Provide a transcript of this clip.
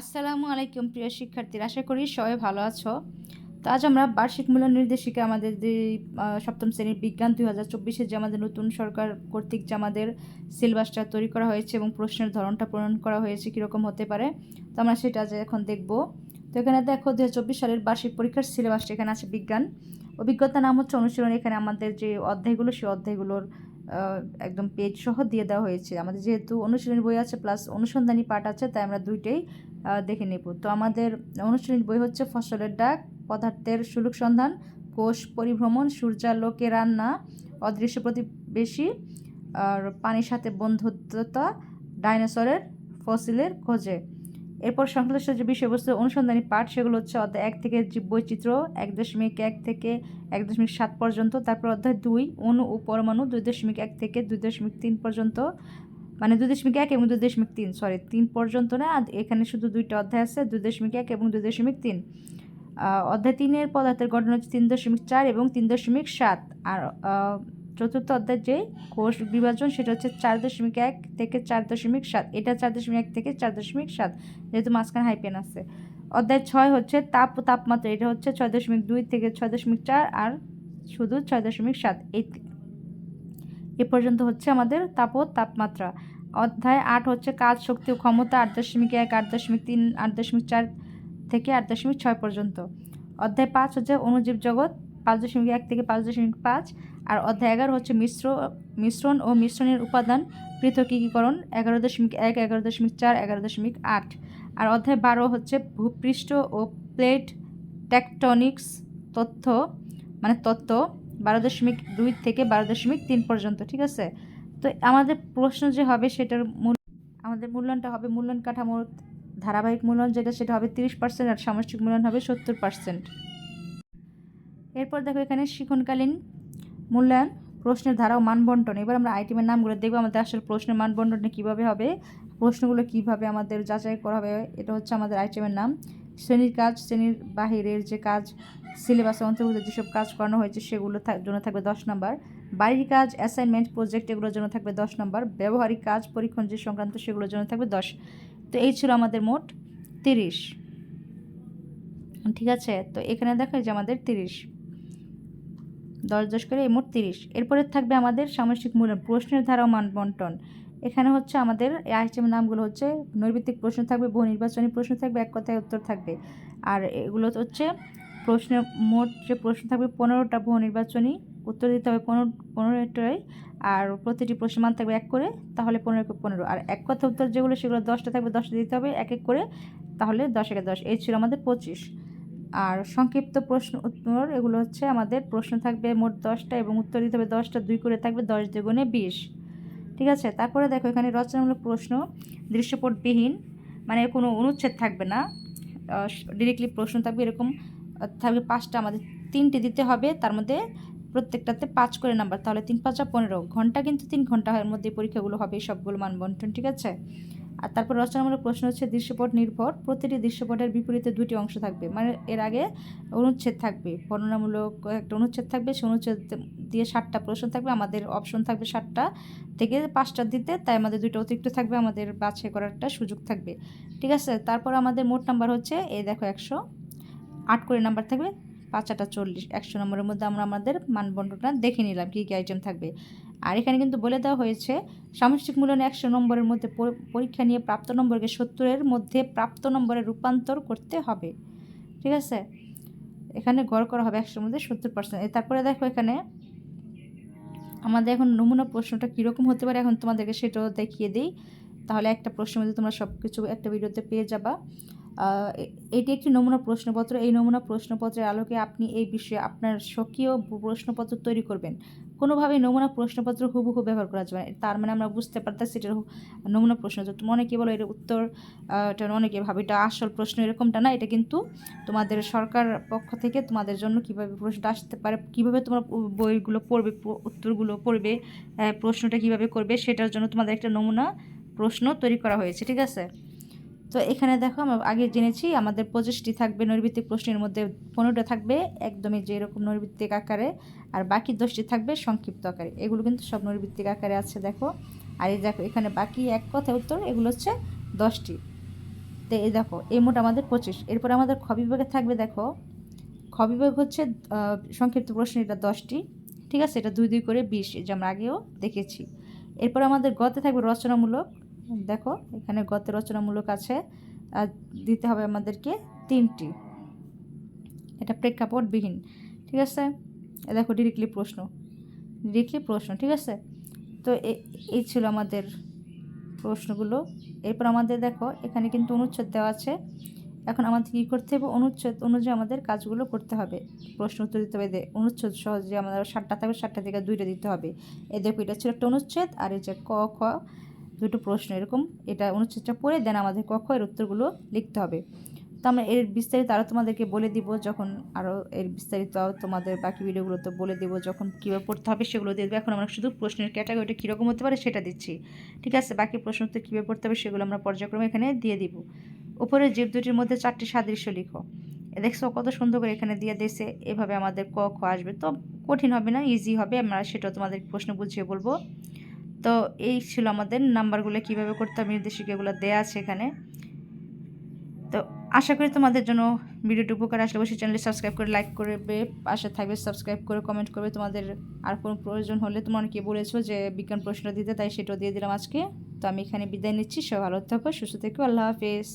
আসসালামু আলাইকুম প্রিয় শিক্ষার্থীরা, আশা করি সবাই ভালো আছো। তো আজ আমরা বার্ষিক মূল্য নির্দেশিকা আমাদের যে সপ্তম শ্রেণির বিজ্ঞান দুই হাজার চব্বিশে যে আমাদের নতুন সরকার কর্তৃক যে আমাদের সিলেবাসটা তৈরি করা হয়েছে এবং প্রশ্নের ধরনটা প্রণয়ন করা হয়েছে কীরকম হতে পারে, তো আমরা সেটা আজ এখন দেখব। তো এখানে দেখো দু চব্বিশ সালের বার্ষিক পরীক্ষার সিলেবাসটা, এখানে আছে বিজ্ঞান। অভিজ্ঞতা নাম হচ্ছে অনুশীলন, এখানে আমাদের যে অধ্যায়গুলো, সেই অধ্যায়গুলোর একদম পেজ সহ দিয়ে দেওয়া হয়েছে। আমাদের যেহেতু অনুশীলনী বই আছে প্লাস অনুসন্ধানী পাঠ আছে, তাই আমরা দুইটাই দেখে নেব। তো আমাদের অনুশীলনী বই হচ্ছে ফসলের ডাক, পদার্থের সুলুক সন্ধান, কোষ পরিভ্রমণ, সূর্যালোকে রান্না, অদৃশ্য প্রতিবেশী, আর পানির সাথে বন্ধুত্বতা, ডাইনোসরের ফসিলের খোঁজে। এরপর সংশ্লিষ্ট যে বিষয়বস্তু অনুসন্ধানী পাঠ, সেগুলো হচ্ছে অধ্যায় এক থেকে জীব বৈচিত্র্য, এক দশমিক এক থেকে এক দশমিক সাত পর্যন্ত, তারপর অধ্যায় দুই, অণু ও পরমাণু দুই দশমিক এক থেকে দুই দশমিক তিন পর্যন্ত মানে দুই দশমিক এক এবং দুই দশমিক তিন সরি তিন পর্যন্ত না এখানে শুধু দুইটা অধ্যায় আছে, দুই দশমিক এক এবং দুই দশমিক তিন। অধ্যায় তিনের পদার্থের গঠন হচ্ছে তিন দশমিক চার এবং তিন দশমিক সাত, আর চতুর্থ অধ্যায় যে কোষ বিভাজন সেটা হচ্ছে চার দশমিক এক থেকে চার দশমিক সাত, এটা চার দশমিক এক থেকে চার দশমিক সাত, যেহেতু মাঝখানে হাইপেন আছে। অধ্যায় ছয় হচ্ছে তাপ তাপমাত্রা, এটা হচ্ছে ছয় দশমিক দুই থেকে ছয় দশমিক চার, আর শুধু ছয় দশমিক সাত, এই এ পর্যন্ত হচ্ছে আমাদের তাপ তাপমাত্রা। অধ্যায় আট হচ্ছে কাজ, শক্তি ও ক্ষমতা আট দশমিক এক, আট দশমিক তিন, আট দশমিক চার থেকে আট দশমিক ছয় পর্যন্ত। অধ্যায় পাঁচ হচ্ছে অণুজীব জগৎ, পাঁচ দশমিক এক থেকে পাঁচ দশমিক পাঁচ। আর অধ্যায় এগারো হচ্ছে মিশ্র, মিশ্রণ ও মিশ্রণের উপাদান পৃথকীকরণ, এগারো দশমিক এক, এগারো দশমিক চার, এগারো দশমিক আট। আর অধ্যায় বারো হচ্ছে ভূপৃষ্ঠ ও প্লেট টেকটনিক্স তথ্য মানে তত্ত্ব বারো দশমিক দুই থেকে বারো দশমিক তিন পর্যন্ত, ঠিক আছে? তো আমাদের প্রশ্ন যে হবে সেটার মূল, আমাদের মূল্যায়নটা হবে মূল্যায়ন কাঠামোর ধারাবাহিক মূল্যায়ন, যেটা সেটা হবে তিরিশ পার্সেন্ট আর সামষ্টিক মূল্যায়ন হবে সত্তর পার্সেন্ট। এরপর দেখো এখানে শিখনকালীন মূল্যায়ন, প্রশ্নের ধারা ও মানবন্টন। এবার আমরা আইটেমের নামগুলো দেখব, আমাদের আসলে প্রশ্নের মানবন্টনটা কীভাবে হবে, প্রশ্নগুলো কীভাবে আমাদের যাচাই করা হবে, এটা হচ্ছে আমাদের আইটেমের নাম। শ্রেণির কাজ, শ্রেণির বাহিরের যে কাজ, সিলেবাসে অন্তর্ভুক্ত যেসব কাজ করানো হয়েছে সেগুলো থাক- জন্য থাকবে দশ নম্বর। বাড়ির কাজ অ্যাসাইনমেন্ট প্রজেক্ট এগুলোর জন্য থাকবে দশ নম্বর। ব্যবহারিক কাজ, পরীক্ষণ যে সংক্রান্ত সেগুলোর জন্য থাকবে দশ। তো এই ছিল আমাদের মোট তিরিশ। ঠিক আছে? তো এখানে দেখো যে আমাদের তিরিশ। দশ দশ করে এই মোট তিরিশ। এরপরে থাকবে আমাদের সামষ্টিক মূল্যায়ন, প্রশ্নের ধারা মান বন্টন এখানে হচ্ছে আমাদের আইটেমের নামগুলো হচ্ছে নৈর্ভিত্তিক প্রশ্ন থাকবে, বহু নির্বাচনী প্রশ্ন থাকবে, এক কথায় উত্তর থাকবে। আর এগুলো হচ্ছে প্রশ্নের মোট যে প্রশ্ন থাকবে পনেরোটা বহু নির্বাচনী, উত্তর দিতে হবে পনেরো পনেরোটাই আর প্রতিটি প্রশ্নের মান থাকবে এক করে, তাহলে পনেরো পনেরো। আর এক কথা উত্তর যেগুলো, সেগুলো দশটা থাকবে, দশটা দিতে হবে এক এক করে, তাহলে দশ একে দশ। এই ছিল আমাদের পঁচিশ। আর সংক্ষিপ্ত প্রশ্ন উত্তর, এগুলো হচ্ছে আমাদের প্রশ্ন থাকবে মোট দশটা এবং উত্তর দিতে হবে দশটা, দুই করে থাকবে দশ দ্বিগুণে বিশ। ঠিক আছে? তারপরে দেখো, এখানে রচনামূলক প্রশ্ন, দৃশ্যপটবিহীন মানে কোনো অনুচ্ছেদ থাকবে না। ডিরেক্টলি প্রশ্ন থাকবে, এরকম থাকবে পাঁচটা, আমাদের তিনটে দিতে হবে। তার মধ্যে প্রত্যেকটাতে পাঁচ করে নাম্বার, তাহলে তিন পাঁচটা পনেরো। ঘণ্টা কিন্তু তিন ঘণ্টা এর মধ্যে পরীক্ষাগুলো হবে, সবগুলো মানবন্টন, ঠিক আছে? আর তারপর রচনামূলক প্রশ্ন হচ্ছে দৃশ্যপট নির্ভর। প্রতিটি দৃশ্যপটের বিপরীতে দুটি অংশ থাকবে। মানে এর আগে অনুচ্ছেদ থাকবে, বর্ণনামূলক একটা অনুচ্ছেদ থাকবে সেই অনুচ্ছেদ দিয়ে ষাটটা প্রশ্ন থাকবে, আমাদের অপশন থাকবে ষাটটা থেকে পাঁচটা দিতে, তাই আমাদের দুটো অতিরিক্ত থাকবে, আমাদের বাছাই করার একটা সুযোগ থাকবে। ঠিক আছে? তারপর আমাদের মোট নাম্বার হচ্ছে, এই দেখো একশো, আট করে নাম্বার থাকবে পাঁচ আটা চল্লিশ, একশো নম্বরের মধ্যে আমরা আমাদের মানবন্টনটা দেখে নিলাম কী কী আইটেম থাকবে। আর এখানে কিন্তু বলে দেওয়া হয়েছে, সামষ্টিক মূল্যায়নে একশো নম্বরের মধ্যে পরীক্ষা নিয়ে প্রাপ্ত নম্বরকে সত্তরের মধ্যে প্রাপ্ত নম্বরে রূপান্তর করতে হবে। ঠিক আছে? এখানে গড় করা হবে একশোর মধ্যে সত্তর পার্সেন্ট তারপরে দেখো এখানে আমাদের এখন নমুনা প্রশ্নটা কীরকম হতে পারে এখন তোমাদেরকে সেটাও দেখিয়ে দিই। তাহলে একটা প্রশ্নের মধ্যে তোমরা সব কিছু একটা ভিডিওতে পেয়ে যাবা। এটি একটি নমুনা প্রশ্নপত্র। এই নমুনা প্রশ্নপত্রের আলোকে আপনি এই বিষয়ে আপনার স্বকীয় প্রশ্নপত্র তৈরি করবেন। কোনোভাবেই নমুনা প্রশ্নপত্র হুবহু ব্যবহার করা যাবে তার মানে আমরা বুঝতে পারতেছি এটা নমুনা প্রশ্ন। অনেকে বলো, এর উত্তর এটা অনেকে ভাবে, এটা আসল প্রশ্ন এরকমটা না। এটা কিন্তু তোমাদের সরকার পক্ষ থেকে তোমাদের জন্য কীভাবে প্রশ্নটা আসতে পারে, কীভাবে তোমরা বইগুলো পড়বে উত্তরগুলো পড়বে প্রশ্নটা কীভাবে করবে, সেটার জন্য তোমাদের একটা নমুনা প্রশ্ন তৈরি করা হয়েছে। ঠিক আছে? তো এখানে দেখো আমরা আগে জেনেছি আমাদের পঁচিশটি থাকবে নৈর্ভিত্তিক প্রশ্নের মধ্যে পনেরোটা থাকবে, একদমই যে এরকম নৈর্ভিত্তিক আকারে, আর বাকি দশটি থাকবে সংক্ষিপ্ত আকারে। এগুলো কিন্তু সব নৈর্ভিত্তিক আকারে আছে, দেখো। আর এই দেখো, এখানে বাকি এক কথা উত্তর, এগুলো হচ্ছে দশটি। তো এই দেখো এই মোট আমাদের পঁচিশ। এরপর আমাদের খ বিভাগে থাকবে, দেখো। খ বিভাগ হচ্ছে সংক্ষিপ্ত প্রশ্ন এটা দশটি, ঠিক আছে? এটা দুই দুই করে বিশ যে আমরা আগেও দেখেছি। এরপর আমাদের গতে থাকবে রচনামূলক। দেখো, এখানে গতে রচনামূলক আছে। আর দিতে হবে আমাদেরকে তিনটি। এটা প্রেক্ষাপটবিহীন, ঠিক আছে? এ দেখো ডিরেক্টলি প্রশ্ন ডিরেক্টলি প্রশ্ন, ঠিক আছে? তো এ- এই ছিল আমাদের প্রশ্নগুলো। এরপর আমাদের দেখো, এখানে কিন্তু অনুচ্ছেদ দেওয়া আছে। এখন আমাদের কী করতে হবে? অনুচ্ছেদ অনুযায়ী আমাদের কাজগুলো করতে হবে। প্রশ্ন উত্তর দিতে হবে অনুচ্ছেদ সহজে আমাদের সাতটা থাকবে, সাতটা থেকে দুইটা দিতে হবে। এই দেখো, এটা ছিল একটা অনুচ্ছেদ। আর এই যে ক, খ দুটো প্রশ্ন, এরকম এটা অনুচ্ছেদটা পড়ে দেন আমাদের ক খ এর উত্তরগুলো লিখতে হবে। তো আমরা এর বিস্তারিত আরও তোমাদেরকে বলে দিব, যখন আরও এর বিস্তারিত তোমাদের বাকি ভিডিওগুলো তো বলে দিব, যখন কীভাবে পড়তে হবে সেগুলো দিয়ে দেবো এখন আমরা শুধু প্রশ্নের ক্যাটাগরিটা কীরকম হতে পারে সেটা দিচ্ছি। ঠিক আছে? বাকি প্রশ্ন তো কীভাবে পড়তে হবে সেগুলো আমরা পর্যায়ক্রমে এখানে দিয়ে দিব। উপরে জীব দুটির মধ্যে চারটি সাদৃশ্য লিখো। দেখছ কত সুন্দর করে এখানে দিয়ে দিয়েছে, এভাবে আমাদের ক খ আসবে। তো কঠিন হবে না ইজি হবে, আমরা সেটা তোমাদের প্রশ্ন বুঝিয়ে বলব। তো এই ছিল আমাদের নাম্বারগুলো কীভাবে করতে হবে, নির্দেশিকাগুলো দেওয়া আছে এখানে। তো আশা করি তোমাদের জন্য ভিডিওটি উপকার আসলে অবশ্যই চ্যানেলটি সাবস্ক্রাইব করে, লাইক করবে, পাশে থাকবে, সাবস্ক্রাইব করে, কমেন্ট করবে। তোমাদের আর কোনো প্রয়োজন হলে তোমরা অনেকে বলেছ যে বিজ্ঞান প্রশ্ন দিতে, তাই সেটাও দিয়ে দিলাম আজকে। তো আমি এখানে বিদায় নিচ্ছি সব ভালো থাকো, সুস্থ থেকো, আল্লাহ হাফেজ।